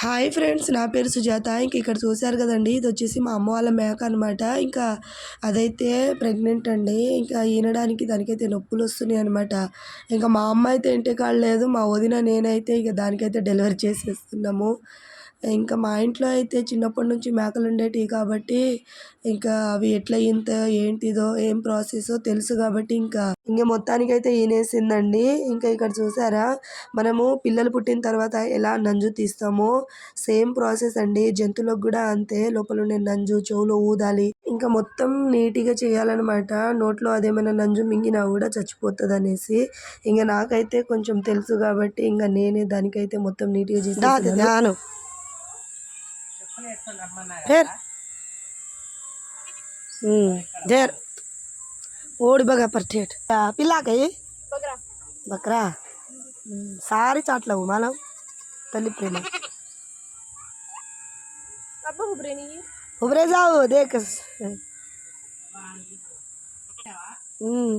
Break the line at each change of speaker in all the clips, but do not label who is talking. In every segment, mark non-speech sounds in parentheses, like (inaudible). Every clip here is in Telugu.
హాయ్ ఫ్రెండ్స్ నా పేరు సుజాత. ఇంక ఇక్కడ చూశారు కదండి ఇది వచ్చేసి మా అమ్మ వాళ్ళ మేక అనమాట ఇంకా అదైతే ప్రెగ్నెంట్ అండి. ఇంకా ఈనడానికి దానికైతే నొప్పులు వస్తున్నాయి అనమాట ఇంకా మా అమ్మ అయితే ఇంటి లేదు మా వదిన నేనైతే ఇక దానికైతే డెలివరీ చేసేస్తున్నాము. ఇంకా మా ఇంట్లో అయితే చిన్నప్పటి నుంచి మేకలు ఉండేవి కాబట్టి ఇంకా అవి ఎట్లా ఇంత ఏంటిదో ఏం ప్రాసెసో తెలుసు కాబట్టి ఇంకా. ఇంక మొత్తానికైతే ఈనేసిందండి. ఇంకా ఇక్కడ చూసారా మనము పిల్లలు పుట్టిన తర్వాత ఎలా నంజు తీస్తామో సేమ్ ప్రాసెస్ అండి. జంతువులకు కూడా అంతే లోపల ఉండే నంజు చెవులో ఊదాలి. ఇంకా మొత్తం నీట్గా చేయాలన్నమాట. నోట్లో అదేమైనా నంజు మింగినా కూడా చచ్చిపోతుంది అనేసి ఇంకా నాకైతే కొంచెం తెలుసు కాబట్టి ఇంకా నేనే దానికైతే మొత్తం నీట్గా చేసి फिर ढेर ओड बगा पर ठेठ पिला गई बकरा सारी चाट लगू मालूम तली प्रेमी उबरे जाओ देख हम्म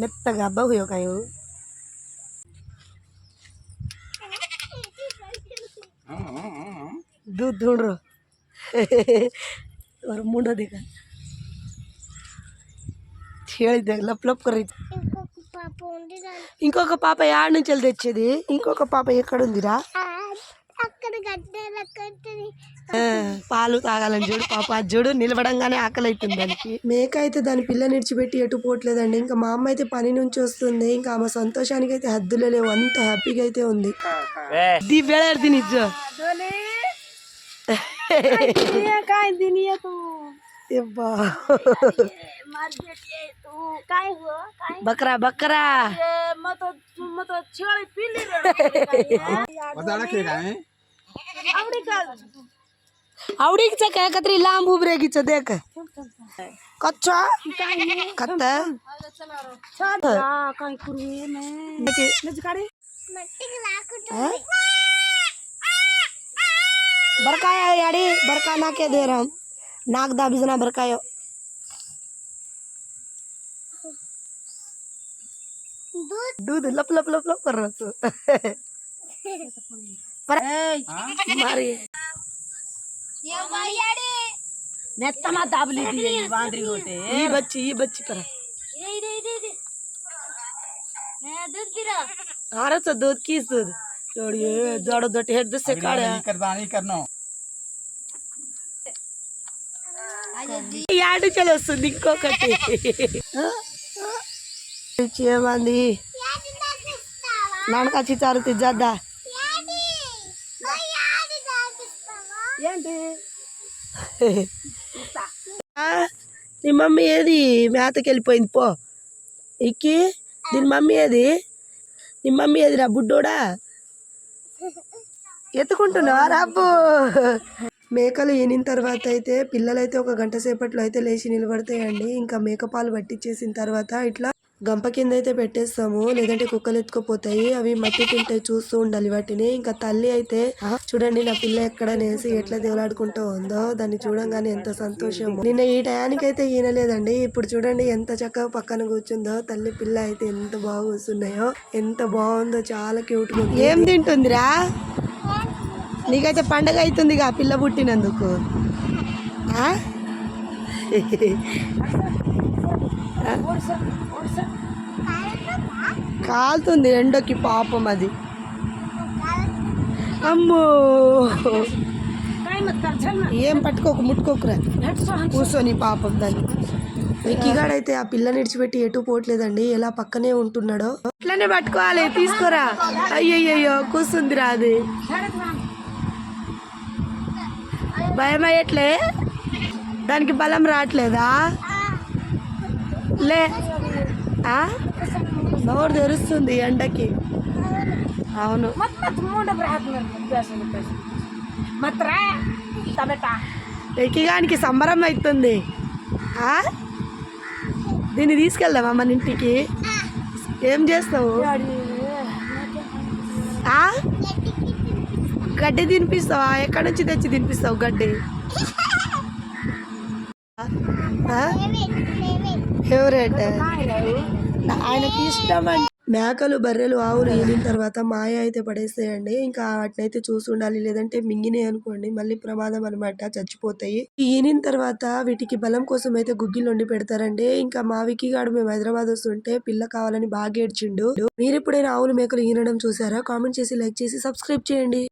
मेत्तगा बहु कहीं Mm-hmm. दूध ढूंढ रो और मुंडो देखा ಹೇಳಿದ್ದೆ లప్ లప్ కర్రీ ఇంకొక పాప యాడ్ నుంచి వెళ్ళి తెచ్చేది ఇంకొక పాప ఎక్కడుందిరా
అక్కడ గడ్డలు కట్టది
ఆ, పాలు తాగాలని చూడు పాప అది చూడు నిలబడంగానే ఆకలి అవుతుంది దానికి మేక అయితే దాని పిల్ల నిడిచిపెట్టి ఎటు పోవట్లేదండి ఇంకా మా అమ్మ అయితే పని నుంచి వస్తుంది ఇంకా ఆమె సంతోషానికి అయితే హద్దులే లేవు అంత హ్యాపీగా అయితే ఉంది ది ಬೆಳೆರ್ದಿ ನಿಜ (laughs)
काय तू। ए बा।
बकरा बकरा।
मत मत छळ पिली (laughs) बदाडा खेळ आहे. आवडी का?
आवडीच काय कत्री लांब उभरेगीच देख. कच्चा? खत
काय ಬರ್ಕಾಯ
ಯಾಡಿ ಬರ್ಕಾನಾಕೆ हम नाक दा बिजना ಬರ್ಕಾಯೋ दूध लप लप लप लप कर रहा तू पर
हाँ? मारी ये होते।
ये बच्ची ये बच्ची
दूध पी
रहा तो दूध किस दूध? छोड़िए जड़ दट हेड से काढ़ा యాడు వస్తుంది ఇంకొకటి చేయమంది నాన్నక చిచ్చారు తిజ్జద్దా
ఏంటి
ఆ, నీ మమ్మీ ఏది మేతకి వెళ్ళిపోయింది పో ఇక్కి దీని మమ్మీ ఏది నీ మమ్మీ ఏది రా బుడ్డోడా ఎత్తుకుంటున్నావా? రాబ్బు. మేకలు ఈనిన తర్వాత అయితే పిల్లలైతే ఒక గంట సేపట్లో అయితే లేచి నిలబడతాయండి. ఇంకా మేక పాలు పట్టించేసిన తర్వాత ఇట్లా గంప కింద అయితే పెట్టేస్తాము లేదంటే కుక్కలు ఎత్తుకుపోతాయి అవి మట్టి తింటాయి చూస్తూ ఉండాలి వాటిని. ఇంకా తల్లి అయితే చూడండి నా పిల్ల ఎక్కడ నేసి ఎట్లా దేవులాడుకుంటూ ఉందో దాన్ని చూడంగానే ఎంత సంతోషం నిన్న ఈ టయానికి అయితే ఈనలేదండి. ఇప్పుడు చూడండి ఎంత చక్కగా పక్కన కూర్చుందో తల్లి పిల్ల అయితే ఎంత బాగా కూర్చున్నాయో ఎంత బాగుందో చాలా క్యూట్ ఏం తింటుందిరా? నీకైతే పండగ అవుతుందిగా పిల్ల పుట్టినందుకు. ఆ? కాలుతుంది ఎండకి పాపం అది. అమ్మో. ఏం పట్టుకోకు ముట్టుకోకురా. కూర్చొని పాపం దాన్ని. మిక్కిగాడైతే ఆ పిల్లని ఇడిచిపెట్టి ఎటు పోవట్లేదండి. ఎలా పక్కనే ఉంటున్నాడో. ఇట్లనే పట్టుకోవాలి తీసుకోరా. అయ్యయ్యో కూర్చుంది అది. భయమయ్యట్లే? దానికి బలం రావట్లేదా? లే నోరు తెరుస్తుంది ఎండకి. అవును. ఎక్కిగానికి సంబరం అవుతుంది. దీన్ని తీసుకెళ్దామా మన ఇంటికి? ఏం చేస్తావు? గడ్డి తినిపిస్తావా? ఎక్కడి నుంచి తెచ్చి తినిపిస్తావు గడ్డి? ఫేవరెట్ ఆయనకి ఇష్టం అంటే మేకలు బర్రెలు ఆవులు ఈనిన తర్వాత మాయ అయితే పడేస్తాయండి. ఇంకా వాటినైతే చూసి ఉండాలి. లేదంటే మింగినాయి అనుకోండి. మళ్ళీ ప్రమాదం అనమాట చచ్చిపోతాయి. ఈనిన తర్వాత వీటికి బలం కోసం అయితే గుగ్గిలు వండి పెడతారండి. ఇంకా మా విక్కిగాడు మేము హైదరాబాద్ వస్తుంటే పిల్ల కావాలని బాగా ఏడ్చిండు. మీరు ఎప్పుడైనా ఆవులు మేకలు ఈనడం చూసారా? కామెంట్ చేసి లైక్ చేసి సబ్స్క్రైబ్ చేయండి.